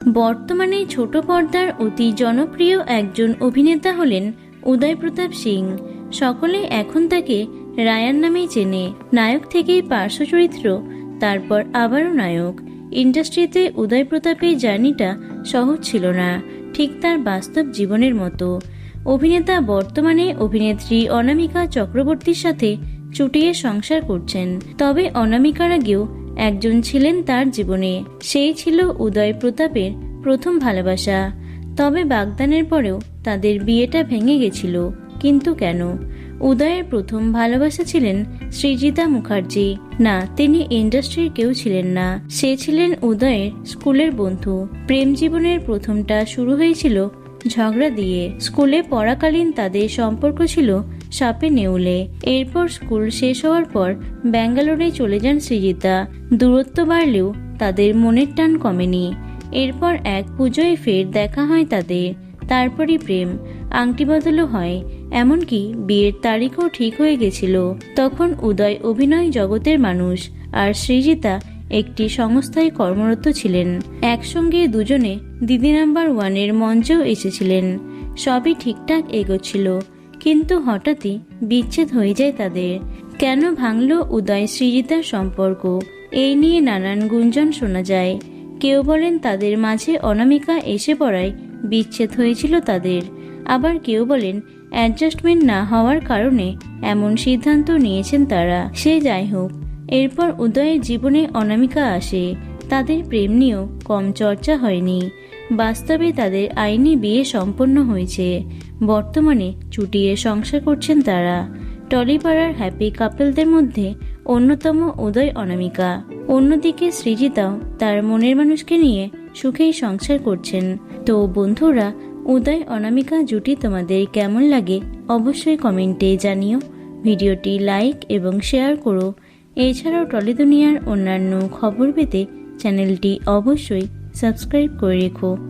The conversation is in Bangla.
বর্তমানে ছোট পর্দার অতি জনপ্রিয় একজন অভিনেতা হলেন উদয় প্রতাপ সিং। সকলে এখন তাকে রায়ান নামেই চেনে। নায়ক থেকেই পার্শ্ব চরিত্র, তারপর আবারও নায়ক। ইন্ডাস্ট্রিতে উদয় প্রতাপের জার্নিটা সহজ ছিল না, ঠিক তার বাস্তব জীবনের মতো। অভিনেতা বর্তমানে অভিনেত্রী অনামিকা চক্রবর্তীর সাথে চুটিয়ে সংসার করছেন। তবে অনামিকার আগেও একজন ছিলেন তার জীবনে। সেই ছিল উদয় প্রতাপের প্রথম ভালোবাসা। তবে বাগদানের পরেও তাদের বিয়েটা ভেঙে গেছিল। কিন্তু কেন? উদয়ের প্রথম ভালোবাসা ছিলেন সৃজিতা মুখার্জি। না, তিনি ইন্ডাস্ট্রির কেউ ছিলেন না। সে ছিলেন উদয়ের স্কুলের বন্ধু। প্রেম জীবনের প্রথমটা শুরু হয়েছিল ঝগড়া দিয়ে। স্কুলে পড়াকালীন তাদের সম্পর্ক ছিল সাপে নেউলে। এরপর স্কুল শেষ হওয়ার পর ব্যাঙ্গালোরে চলে যান সৃজিতা। দূরত্ব বাড়লেও তাদের মনের টান কমেনি। এরপর এক পুজোয় ফের দেখা হয় তাদের। তারপরই প্রেম। আংটি বদলও হয়। এমনকি বিয়ের তারিখও ঠিক হয়ে গেছিল। তখন উদয় অভিনয় জগতের মানুষ আর সৃজিতা একটি সংস্থায় কর্মরত ছিলেন। একসঙ্গে দুজনে দিদি নাম্বার ওয়ানের মঞ্চেও এসেছিলেন। সবই ঠিকঠাক এগোচ্ছিল। কিন্তু হঠাৎই বিচ্ছেদ হয়ে যায় তাদের। কেন ভাঙল উদয় সৃজিতার সম্পর্ক? এই নিয়ে নানান গুঞ্জন শোনা যায়। কেউ বলেন তাদের মাঝে অনামিকা এসে পড়ায় বিচ্ছেদ হয়েছিল তাদের। আবার কেউ বলেন অ্যাডজাস্টমেন্ট না হওয়ার কারণে এমন সিদ্ধান্ত নিয়েছেন তারা। সে যাই হোক, এরপর উদয়ের জীবনে অনামিকা আসে। তাদের প্রেম নিয়েও কম চর্চা হয়নি। বাস্তবে তাদের আইনি বিয়ে সম্পন্ন হয়েছে। বর্তমানে চুটিয়ে সংসার করছেন তারা। টলিপাড়ার হ্যাপি কাপলদের মধ্যে অন্যতম উদয় অনামিকা। অন্যদিকে সৃজিতাও তার মনের মানুষকে নিয়ে সুখেই সংসার করছেন। তো বন্ধুরা, উদয় অনামিকা জুটি তোমাদের কেমন লাগে অবশ্যই কমেন্টে জানিও। ভিডিওটি লাইক এবং শেয়ার করো। এছাড়াও টলি দুনিয়ার অন্যান্য খবর পেতে চ্যানেলটি অবশ্যই সাবস্ক্রাইব করে রেখো।